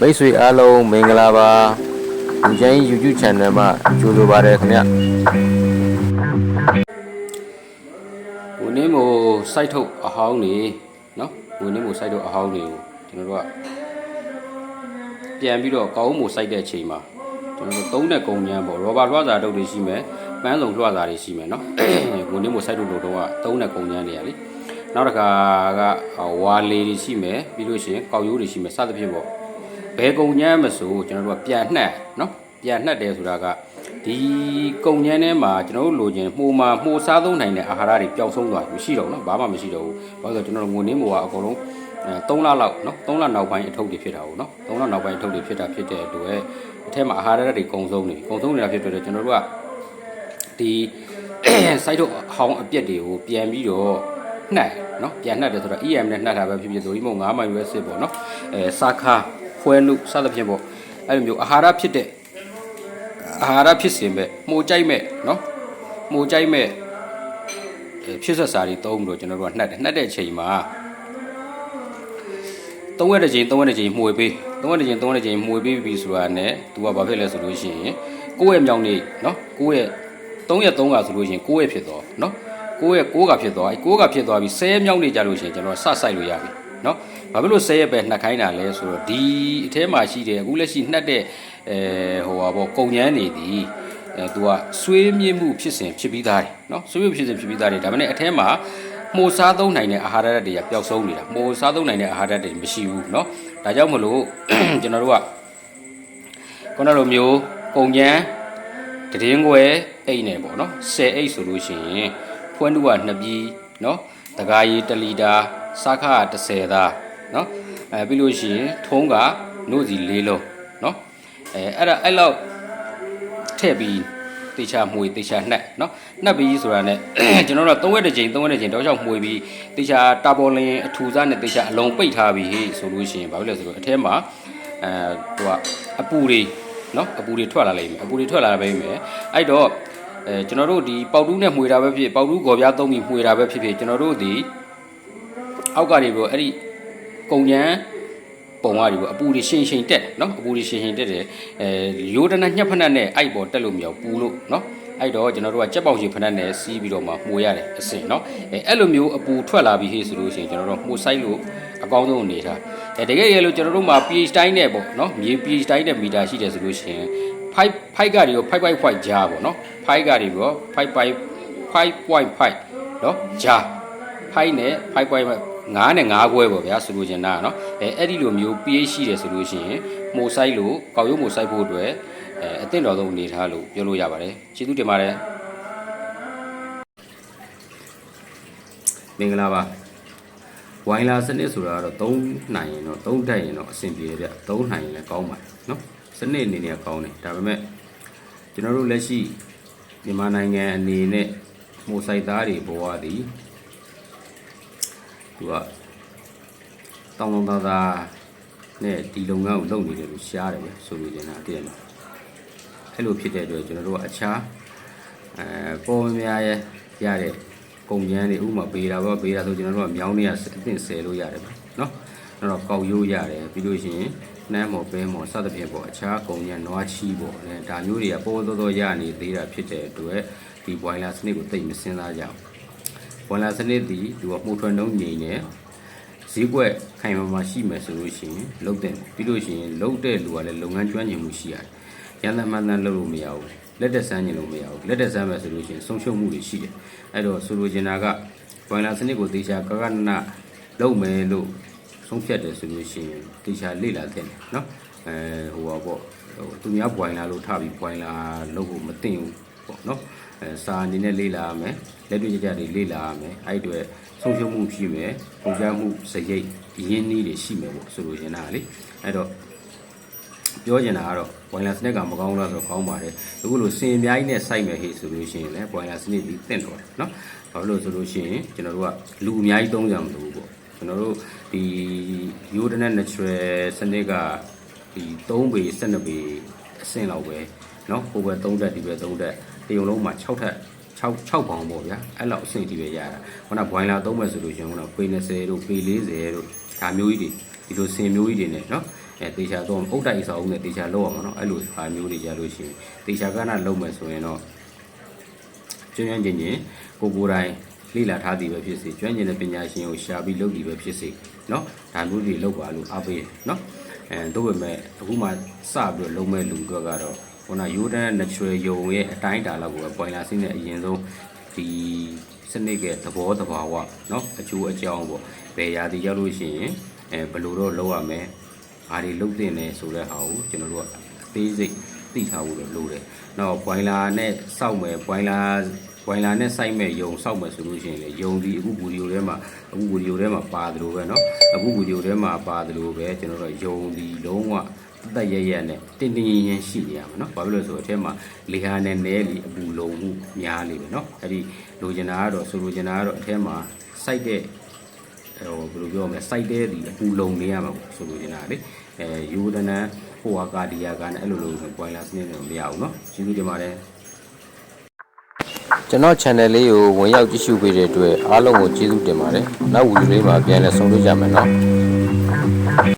မိတ်ဆွေအားလုံးမင်္ဂလာပါလူချင်း YouTube channel မှာကြိုဆိုပါရခင်ဗျဝင်နေမို့ site ထုတ်အဟောင်းနေနော်ဝင်နေမို့ site ထုတ်အဟောင်းနေကိုကျွန်တော်တို့ကပြန်ပြီးတော့ကောင်းမို့ site တဲ့အချိန်မှာကျွန်တော်တို့သုံးတဲ့ကုန်ညမ်းပေါ့ရောဘာလွှာစာတုပ်တွေရှိမယ်ပန်းစုံလွှာစာတွေရှိမယ်နော်ဝင်နေမို့ site ထုတ်လို့တော့ကသုံးတဲ့ကုန်ညမ်းတွေရလေနောက်တစ်ခါကဝါလေတွေရှိမယ်ပြီးလို့ရှိရင်ကောက်ရိုးတွေရှိမယ်စသဖြင့်ပေါ့ ဘယ်ကုံညမ်းမဆိုကျွန်တော်တို့ကပြန်နှက်နော်ပြန်နှက်တယ်ဆိုတာကဒီကုံညမ်းထဲမှာကျွန်တော်တို့လိုချင်မှုမှာမှုစားသုံးနိုင်တဲ့အာဟာရတွေပျောက်ဆုံးသွားပြီမရှိတော့ဘူးနော်ဘာမှမရှိတော့ဘူးဘာလို့လဲဆိုတော့ကျွန်တော်တို့ငွေနှင်းမိုးကအကုန်လုံးအဲ3လလောက်နော်3လနောက်ပိုင်းအထုပ်တွေဖြစ်တာဟုတ်နော်3လနောက်ပိုင်းအထုပ်တွေဖြစ်တာဖြစ်တဲ့အတွက်အထက်မှာအာဟာရတွေကုံဆုံးနေကုံဆုံးနေတာဖြစ်တဲ့အတွက်ကျွန်တော်တို့ကဒီ site တော့ဟောင်းအပြက်တွေကိုပြန်ပြီးတော့နှက်နော်ပြန်နှက်တယ်ဆိုတော့ EM နဲ့နှက်တာပဲဖြစ်ဖြစ်ဒိုဒီမို့9မိုင်ပဲစစ်ပေါ့နော်အဲစာခါ ဖွဲနုစသဖြင့်ပေါ့အဲ့လိုမျိုးအာဟာရဖြစ်တဲ့အာဟာရဖြစ်စဉ်ပဲမှုကြိုက်မဲ့နော်မှုကြိုက်မဲ့အဲဖြစ်ဆက်စာတွေသုံးပြီးတော့ကျွန်တော်တို့ကနှက်တယ်နှက်တဲ့အချိန်မှာသုံးရက်တစ်ချိန်သုံးရက်တစ်ချိန်မှုဝေပေးသုံးရက်တစ်ချိန်သုံးရက်တစ်ချိန်မှုဝေပေးပြီဆိုတာနဲ့သူကဘာဖြစ်လဲဆိုလို့ရှိရင်ကိုယ့်ရဲ့မြောင်နေနော်ကိုယ့်ရဲ့3ရက်3ကဆိုလို့ရှိရင်9ရက်ဖြစ်သွားနော်9ရက်9ကဖြစ်သွားအဲ9ကဖြစ်သွားပြီ10ရက်မြောက်နေကြလို့ရှိရင်ကျွန်တော်စဆိုင်လို့ရပြီ နော်ဘာဖြစ်လို့10ရက်ပဲနှက်ခိုင်းတာလဲဆိုတော့ဒီအထဲမှာရှိတယ်အခုလက်ရှိနှက်တဲ့အဲဟိုပါပေါ့ကုံညမ်းနေသည်အဲသူကဆွေးမြင့်မှုဖြစ်စဉ်ဖြစ်ပြီးသားတယ်နော်ဆွေးမြင့်ဖြစ်စဉ်ဖြစ်ပြီးသားတယ်ဒါပေမဲ့အထဲမှာမှုစားသုံးနိုင်တဲ့အာဟာရဓာတ်တွေကပျောက်ဆုံးနေတာမှုစားသုံးနိုင်တဲ့အာဟာရဓာတ်တွေမရှိဘူးเนาะဒါကြောင့်မလို့ ကျွန်တော်တို့ကခုနလိုမျိုးကုံညမ်းတည်င်းွယ်အိတ်နေပေါ့เนาะ10အိတ်ဆိုလို့ရှိရင်ဖွင့်တူက2ပြီးเนาะတကားရီ1လီတာ စားခါက30သားနော်အဲပြီးလို့ရှိရင်ထုံးကနို့စီ၄လုံးနော်အဲအဲ့ဒါအဲ့လောက်ထည့်ပြီးတေချာမှွေတေချာနှက်နော်နှက်ပြီးဆိုတာနဲ့ကျွန်တော်တို့သုံးရက်တစ်ချိန်သုံးရက်တစ်ချိန်တောက်ချောက်မှွေပြီးတေချာတာပေါ်လင်းအထူစားနဲ့တေချာအလုံးပိတ်ထားပြီးဟေ့ဆိုလို့ရှိရင်ဘာဖြစ်လဲဆိုတော့အထဲမှာအဲဟိုကအပူတွေနော်အပူတွေထွက်လာလိမ့်မယ်အပူတွေထွက်လာပဲမယ်အဲ့တော့အဲကျွန်တော်တို့ဒီပေါတူးနဲ့မှွေတာပဲဖြစ်ပေါတူးကော်ပြားသုံးပြီးမှွေတာပဲဖြစ်ဖြစ်ကျွန်တော်တို့ဒီ အောက်ကနေပြီးအဲ့ဒီကုံညံပုံရတွေပေါ့အပူတွေရှင်ရှင်တက်เนาะအပူတွေရှင်ရှင်တက်တယ်အဲရိုးတနက်ညှက်ဖက်နဲ့အဲ့ပေါ်တက်လို့မရဘူးပူလို့เนาะအဲ့တော့ကျွန်တော်တို့ကကြက်ပေါက်ရှင်ဖက်နဲ့စီးပြီးတော့မှမှုရတယ်အစင်เนาะအဲအဲ့လိုမျိုးအပူထွက်လာပြီးဟေ့ဆိုလို့ရှိရင်ကျွန်တော်တို့မှုဆိုင်လို့အကောင်းဆုံးအနေထားအဲတကယ်ရလို့ကျွန်တော်တို့မှာ pH တိုင်းနဲ့ပေါ့เนาะမြေ pH တိုင်းနဲ့မီတာရှိတယ်ဆိုလို့ရှိရင်5 5ကတွေရော5.5ကြားပေါ့เนาะ5ကတွေရော5.5 5.5เนาะကြား5နဲ့5.5 9နဲ့9ခွဲပေါ့ဗျာဆိုလိုချင်တာเนาะအဲအဲ့ဒီလိုမျိုး pH ရှိတယ်ဆိုလို့ရှိရင်မိုဆိုင်လို့ကောက်ရုံးမိုဆိုင်ဖို့အတွက်အဲအသင့်တော်ဆုံးအနေထားလို့ပြောလို့ရပါတယ်ကျေးဇူးတင်ပါတယ်မင်္ဂလာပါဝိုင်လာစနစ်ဆိုတာကတော့သုံးနိုင်ရင်တော့သုံးတိုက်ရင်တော့အဆင်ပြေတယ်ဗျသုံးနိုင်ရင်လည်းကောင်းပါတယ်เนาะစနစ်အနေနဲ့ကောင်းတယ်ဒါပေမဲ့ကျွန်တော်တို့လက်ရှိမြန်မာနိုင်ငံအနေနဲ့မိုဆိုင်သားတွေဘဝသည် သူကတောင်းတောင်းသားသားနဲ့ဒီလုပ်ငန်းကိုလုပ်နေတယ်လို့ရှားတယ်ပဲဆိုလိုချင်တာတည်းမှာအဲ့လိုဖြစ်တဲ့အတွက်ကျွန်တော်တို့ကအခြားအဲပေါ်များရရတဲ့ကုန်ကျန်းတွေဥပမာပေးတာပေါ့ပေးတာဆိုကျွန်တော်တို့ကမြောင်းနေရအသင့်ဆယ်လို့ရတယ်ပဲเนาะအဲ့တော့ကောက်ရိုးရတယ်ပြီးလို့ရှိရင်နှမ်းမော်ပဲမော်စသဖြင့်ပေါ့အခြားကုန်ကျန်းနွားချီပေါ့အဲဒါမျိုးတွေကပေါ်တော်တော်ရနေသေးတာဖြစ်တဲ့အတွက်ဒီဘွိုင်လာစနစ်ကိုသိမစင်းစားကြအောင် ဝန်လာစနစ်သည်သူကမှုထွန်းနှုံးငြိမ်နေဈေးကွက်ခိုင်မာမာရှိမယ်ဆိုလို့ရှိရင်လုတ်တယ်ပြီးလို့ရှိရင်လုတ်တဲ့လူကလည်းလုပ်ငန်းကျွမ်းကျင်မှုရှိရတယ်။ရန်သမန်တန်လုပ်လို့မရဘူး။လက်တက်ဆန်းကျင်လို့မရဘူး။လက်တက်ဆန်းမယ်ဆိုလို့ရှိရင်ဆုံးရှုံးမှုတွေရှိတယ်။အဲ့တော့ဆိုလိုချင်တာကဝန်လာစနစ်ကိုတေချာကကနနလုပ်မယ်လို့ဆုံးဖြတ်တယ်ဆိုလို့ရှိရင်တေချာလေ့လာသင့်တယ်နော်။အဲဟိုပါပေါ့ဟိုသူများဘွိုင်လာလို့ထပြီးဘွိုင်လာလုပ်ဖို့မသိဘူး ပေါ့နော်။အဲစာအနေနဲ့လေ့လာရမယ်။လက်တွေ့ကြကြတွေလေ့လာရမယ်။အဲ့အတွေဆုံးရှုံးမှုရှိမယ်။ပုံကြမှုစရိတ်ရင်းနှီးတွေရှိမယ်ပေါ့ဆိုလိုချင်တာလေ။အဲ့တော့ပြောချင်တာကတော့ဘွိုင်လာစနစ်ကမကောင်းလားဆိုတော့ကောင်းပါတယ်။အခုလိုစင်အများကြီးနဲ့စိုက်မယ်ဟေ့ဆိုလို့ရှိရင်လည်းဘွိုင်လာစနစ်ပြီးတင့်တော်တယ်နော်။ဘာလို့လဲဆိုလို့ရှိရင်ကျွန်တော်တို့ကလူအများကြီးသုံးကြမှာမလို့ပေါ့။ကျွန်တော်တို့ဒီရိုးတနက် natural စနစ်ကဒီ3ပေ12ပေအဆင့်လောက်ပဲเนาะဟိုဘက်3တက်ဒီဘက်3တက် တရုံလုံးမှာ6ထက်6 6ပေါင်ပေါ့ဗျာအဲ့လောက်အဆင့်ကြီးပဲရတာခုနဘွိုင်းလာသုံးမယ်ဆိုလို့ရှင်ခုနပေ20တို့ပေ40တို့ဒါမျိုးကြီးတွေဒီလိုဆင်မျိုးကြီးတွေနဲ့နော်အဲတေချာတော့အုတ်တိုက်စာအုပ်နဲ့တေချာလောက်အောင်နော်အဲ့လိုဟာမျိုးတွေရလို့ရှိရင်တေချာကနလုံးမယ်ဆိုရင်တော့ကျွမ်းကျွမ်းကျင်ကျင်ကိုကိုယ်တိုင်လေ့လာထားသည်ပဲဖြစ်စေကျွမ်းကျင်တဲ့ပညာရှင်ကိုရှာပြီးလုပ်သည်ပဲဖြစ်စေနော်ဒါမျိုးတွေလောက်ပါလို့အားပေးနော်အဲတို့ပဲမဲ့အခုမှစပြီးတော့လုံးမဲ့လူတွေကတော့ ခုနယူဒန် natural ယုံရဲ့အတိုင်းတာလောက်ကိုပဲပွိုင်လာစင်းနဲ့အရင်ဆုံးဒီစနစ်ကသဘောတဘာဝเนาะအကျိုးအကြောင်းပေါ့ဘယ်ရာဒီရောက်လို့ရှိရင်အဲဘယ်လိုတော့လုပ်ရမလဲဘာတွေလုပ်တင်လဲဆိုတဲ့ဟာကိုကျွန်တော်တို့ကအသေးစိတ်သိထားဖို့တော့လိုတယ်။နောက်ပွိုင်လာနဲ့စောက်မယ်ပွိုင်လာပွိုင်လာနဲ့စိုက်မဲ့ယုံစောက်မယ်ဆိုလို့ရှိရင်လေယုံဒီအခုဗီဒီယိုထဲမှာအခုဗီဒီယိုထဲမှာပါတယ်လို့ပဲเนาะအခုဗီဒီယိုထဲမှာပါတယ်လို့ပဲကျွန်တော်တို့ယုံဒီလုံးဝ အသက်ရရနဲ့တင်းတင်းရင်ရင်ရှိနေရမှာနော်။ဘာဖြစ်လို့လဲဆိုတော့အထဲမှာလေဟာနဲ့နဲလီအပူလုံမှုများနေပဲနော်။အဲ့ဒီလိုချင်တာကတော့ဆိုလိုချင်တာကတော့အထဲမှာစိုက်တဲ့ဟိုဘယ်လိုပြောမလဲစိုက်တဲ့ဒီအပူလုံနေရမှာပေါ့ဆိုလိုချင်တာလေ။အဲယူဒနန်ဟိုဝါကာဒီယာကနဲ့အဲ့လိုလိုပွိုင်လာစနစ်နဲ့မရဘူးနော်။ကျေးဇူးတင်ပါတယ်။ကျွန်တော် channel လေးကိုဝင်ရောက်ကြည့်ရှုပေးတဲ့အတွက်အားလုံးကိုကျေးဇူးတင်ပါတယ်။နောက်ဝီဒီယိုလေးမှာပြန်လည်ဆုံတွေ့ကြမယ်နော်။